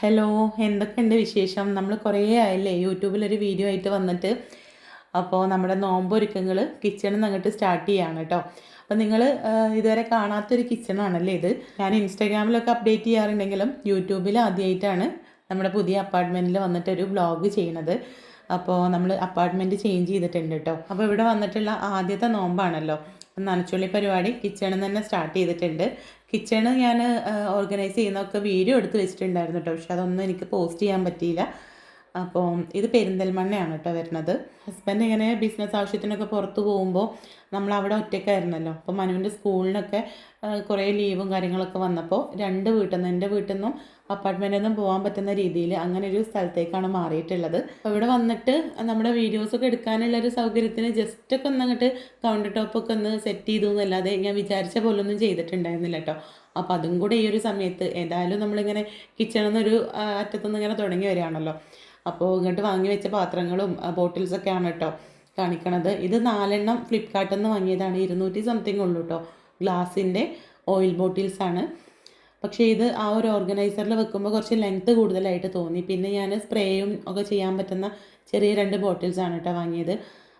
Hello എന്തൊക്കെയുണ്ട് വിശേഷം? നമ്മൾ കുറേ ആയല്ലേ? യൂട്യൂബിലൊരു വീഡിയോ ആയിട്ട് വന്നിട്ട്. അപ്പോൾ നമ്മുടെ നോമ്പൊരുക്കങ്ങൾ കിച്ചണിൽ നിന്ന് അങ്ങോട്ട് സ്റ്റാർട്ട് ചെയ്യാണ് കേട്ടോ അപ്പോൾ നിങ്ങൾ ഇതുവരെ കാണാത്തൊരു കിച്ചണാണല്ലേ ഇത്? ഞാൻ ഇൻസ്റ്റാഗ്രാമിലൊക്കെ അപ്ഡേറ്റ് ചെയ്യാറുണ്ടെങ്കിലും യൂട്യൂബിൽ ആദ്യമായിട്ടാണ് നമ്മുടെ പുതിയ അപ്പാർട്ട്മെന്റിൽ വന്നിട്ടൊരു ബ്ലോഗ് ചെയ്യണത്. അപ്പോൾ നമ്മൾ അപ്പാർട്ട്മെന്റ് ചേഞ്ച് ചെയ്തിട്ടുണ്ട് കേട്ടോ അപ്പോൾ ഇവിടെ വന്നിട്ടുള്ള ആദ്യത്തെ നോമ്പാണല്ലോ. നനച്ചുള്ളി പരിപാടി കിച്ചണിൽ തന്നെ സ്റ്റാർട്ട് ചെയ്തിട്ടുണ്ട്. കിച്ചണ് ഞാൻ ഓർഗനൈസ് ചെയ്യുന്നതൊക്കെ വീഡിയോ എടുത്ത് വെച്ചിട്ടുണ്ടായിരുന്നു കേട്ടോ പക്ഷെ അതൊന്നും എനിക്ക് പോസ്റ്റ് ചെയ്യാൻ പറ്റിയില്ല. അപ്പോൾ ഇത് പെരിന്തൽമണ്ണയാണ് കേട്ടോ വരുന്നത്. ഹസ്ബൻഡ് ഇങ്ങനെ ബിസിനസ് ആവശ്യത്തിനൊക്കെ പുറത്ത് പോകുമ്പോൾ നമ്മൾ അവിടെ ഒറ്റയ്ക്കായിരുന്നല്ലോ. അപ്പോൾ മനുവിന്റെ സ്കൂളിനൊക്കെ കുറേ ലീവും കാര്യങ്ങളൊക്കെ വന്നപ്പോൾ രണ്ട് വീട്ടിൽ നിന്ന് എന്റെ വീട്ടിൽ നിന്നും അപ്പാർട്ട്മെന്റിൽ നിന്നും പോകാൻ പറ്റുന്ന രീതിയിൽ അങ്ങനെ ഒരു സ്ഥലത്തേക്കാണ് മാറിയിട്ടുള്ളത്. അപ്പോൾ ഇവിടെ വന്നിട്ട് നമ്മുടെ വീഡിയോസൊക്കെ എടുക്കാനുള്ള ഒരു സൗകര്യത്തിന് ജസ്റ്റ് ഒക്കെ ഒന്ന് അങ്ങോട്ട് കൗണ്ടർ ടോപ്പൊക്കെ ഒന്ന് സെറ്റ് ചെയ്തു എന്നല്ലാതെ ഞാൻ വിചാരിച്ച പോലെ ഒന്നും ചെയ്തിട്ടുണ്ടായിരുന്നില്ല കേട്ടോ അപ്പോൾ അതും കൂടെ ഈ ഒരു സമയത്ത് ഏതായാലും നമ്മളിങ്ങനെ കിച്ചണിൽ നിന്നൊരു അറ്റത്തുനിന്ന് ഇങ്ങനെ തുടങ്ങി വരികയാണല്ലോ. അപ്പോൾ ഇങ്ങോട്ട് വാങ്ങി വെച്ച പാത്രങ്ങളും ബോട്ടിൽസൊക്കെയാണ് കേട്ടോ കാണിക്കണത്. ഇത് നാലെണ്ണം ഫ്ലിപ്കാർട്ടിൽ നിന്ന് വാങ്ങിയതാണ്. ഇരുന്നൂറ്റി സംതിങ് ഉള്ളൂ കേട്ടോ ഗ്ലാസിന്റെ ഓയിൽ ബോട്ടിൽസ് ആണ്. പക്ഷേ ഇത് ആ ഒരു ഓർഗനൈസറിൽ വെക്കുമ്പോൾ കുറച്ച് ലെങ്ത്ത് കൂടുതലായിട്ട് തോന്നി. പിന്നെ ഞാൻ സ്പ്രേയും ഒക്കെ ചെയ്യാൻ പറ്റുന്ന ചെറിയ രണ്ട് ബോട്ടിൽസ് ആണ് കേട്ടോ വാങ്ങിയത്.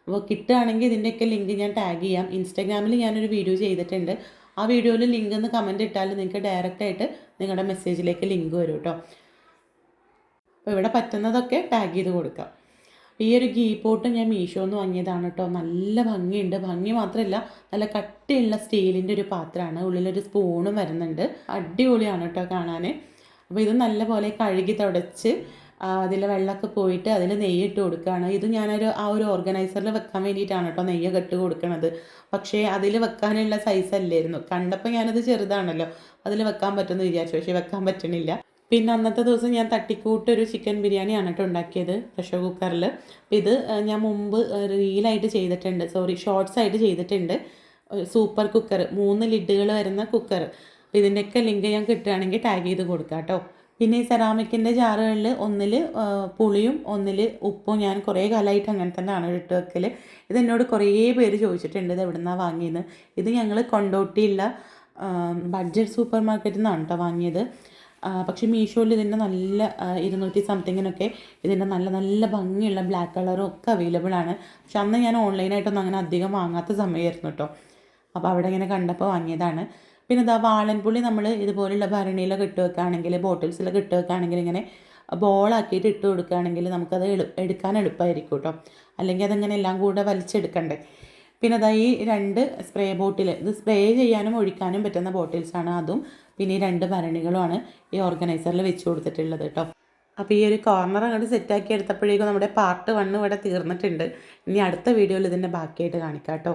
അപ്പോൾ കിട്ടുകയാണെങ്കിൽ ഇതിന്റെയൊക്കെ ലിങ്ക് ഞാൻ ടാഗ് ചെയ്യാം. ഇൻസ്റ്റാഗ്രാമിൽ ഞാനൊരു വീഡിയോ ചെയ്തിട്ടുണ്ട്. ആ വീഡിയോയിൽ ലിങ്ക് ഒന്ന് കമന്റ് ഇട്ടാൽ നിങ്ങൾക്ക് ഡയറക്റ്റായിട്ട് നിങ്ങളുടെ മെസ്സേജിലേക്ക് ലിങ്ക് വരും കേട്ടോ അപ്പോൾ ഇവിടെ പറ്റുന്നതൊക്കെ ടാഗ് ചെയ്ത് കൊടുക്കാം. ഈ ഒരു ഗീ പോട്ട് ഞാൻ മീഷോന്ന് വാങ്ങിയതാണ് കേട്ടോ. നല്ല ഭംഗിയുണ്ട്. ഭംഗി മാത്രമല്ല നല്ല കട്ടിയുള്ള സ്റ്റീലിന്റെ ഒരു പാത്രമാണ്. ഉള്ളിലൊരു സ്പൂണും വരുന്നുണ്ട്. അടിപൊളിയാണ് കേട്ടോ കാണാൻ അപ്പോൾ ഇത് നല്ലപോലെ കഴുകി തുടച്ച് അതിൽ വെള്ളമൊക്കെ പോയിട്ട് അതിൽ നെയ്യ് ഇട്ട് കൊടുക്കുകയാണ്. ഇത് ഞാനൊരു ആ ഒരു ഓർഗനൈസറിൽ വെക്കാൻ വേണ്ടിയിട്ടാണ് കേട്ടോ നെയ്യ് കെട്ട് കൊടുക്കണത്. പക്ഷേ അതിൽ വെക്കാനുള്ള സൈസ് അല്ലായിരുന്നു. കണ്ടപ്പോൾ ഞാനത് ചെറുതാണല്ലോ. അതിൽ വെക്കാൻ പറ്റുമെന്ന് വിചാരിച്ചു. പക്ഷേ വെക്കാൻ പറ്റണില്ല. പിന്നെ അന്നത്തെ ദിവസം ഞാൻ തട്ടിക്കൂട്ടൊരു ചിക്കൻ ബിരിയാണിയാണ് കേട്ടോ ഉണ്ടാക്കിയത് പ്രഷർ കുക്കറിൽ ഇത് ഞാൻ മുമ്പ് റീലായിട്ട് ചെയ്തിട്ടുണ്ട്. സോറി ഷോർട്സ് ആയിട്ട് ചെയ്തിട്ടുണ്ട് സൂപ്പർ കുക്കർ മൂന്ന് ലിഡുകൾ വരുന്ന കുക്കർ അപ്പോൾ ഇതിന്റെയൊക്കെ ലിങ്ക് ഞാൻ കിട്ടുകയാണെങ്കിൽ ടാഗ് ചെയ്ത് കൊടുക്കാം കേട്ടോ പിന്നെ ഈ സെറാമിക്കിന്റെ ജാറുകളിൽ ഒന്നിൽ പുളിയും ഒന്നിൽ ഉപ്പും ഞാൻ കുറേ കാലമായിട്ട് അങ്ങനെ തന്നെയാണ് ഇട്ട് വെക്കൽ ഇത് എന്നോട് കുറേ പേര് ചോദിച്ചിട്ടുണ്ട് ഇത് എവിടെ നിന്നാണ് വാങ്ങിയത് ഇത് ഞങ്ങൾ കൊണ്ടോട്ടിയുള്ള ബഡ്ജറ്റ് സൂപ്പർ മാർക്കറ്റിൽ നിന്നാണ് കേട്ടോ വാങ്ങിയത്. പക്ഷേ മീഷോയിൽ ഇതിന്റെ നല്ല ഇരുന്നൂറ്റി സംതിങ്ങിനൊക്കെ ഇതിന്റെ നല്ല നല്ല ഭംഗിയുള്ള ബ്ലാക്ക് കളറും ഒക്കെ അവൈലബിൾ ആണ്. പക്ഷെ അന്ന് ഞാൻ ഓൺലൈനായിട്ടൊന്നും അങ്ങനെ അധികം വാങ്ങാത്ത സമയമായിരുന്നു കേട്ടോ അപ്പോൾ അവിടെ ഇങ്ങനെ കണ്ടപ്പോൾ വാങ്ങിയതാണ്. പിന്നെ ഇതാ വാളൻപുള്ളി നമ്മൾ ഇതുപോലുള്ള ഭരണിയിലൊക്കെ ഇട്ട് വെക്കുകയാണെങ്കിൽ ബോട്ടിൽസിലൊക്കെ ഇട്ട് വെക്കുകയാണെങ്കിൽ ഇങ്ങനെ ബോളാക്കിയിട്ട് ഇട്ട് കൊടുക്കുകയാണെങ്കിൽ നമുക്കത് എളു എടുക്കാൻ എളുപ്പമായിരിക്കും കേട്ടോ അല്ലെങ്കിൽ അതങ്ങനെ എല്ലാം കൂടെ വലിച്ചെടുക്കണ്ടേ. പിന്നെ അതാ ഈ രണ്ട് സ്പ്രേ ബോട്ടിൽ ഇത് സ്പ്രേ ചെയ്യാനും ഒഴിക്കാനും പറ്റുന്ന ബോട്ടിൽസാണ് അതും പിന്നെ ഈ രണ്ട് ഭരണികളുമാണ് ഈ ഓർഗനൈസറിൽ വെച്ച് കൊടുത്തിട്ടുള്ളത് കേട്ടോ. അപ്പോൾ ഈ ഒരു കോർണർ അങ്ങോട്ട് സെറ്റാക്കി എടുത്തപ്പോഴേക്കും നമ്മുടെ പാർട്ട് വണ്ണ് ഇവിടെ തീർന്നിട്ടുണ്ട്. ഇനി അടുത്ത വീഡിയോയിൽ ഇതിന്റെ ബാക്കിയായിട്ട് കാണിക്കാം കേട്ടോ.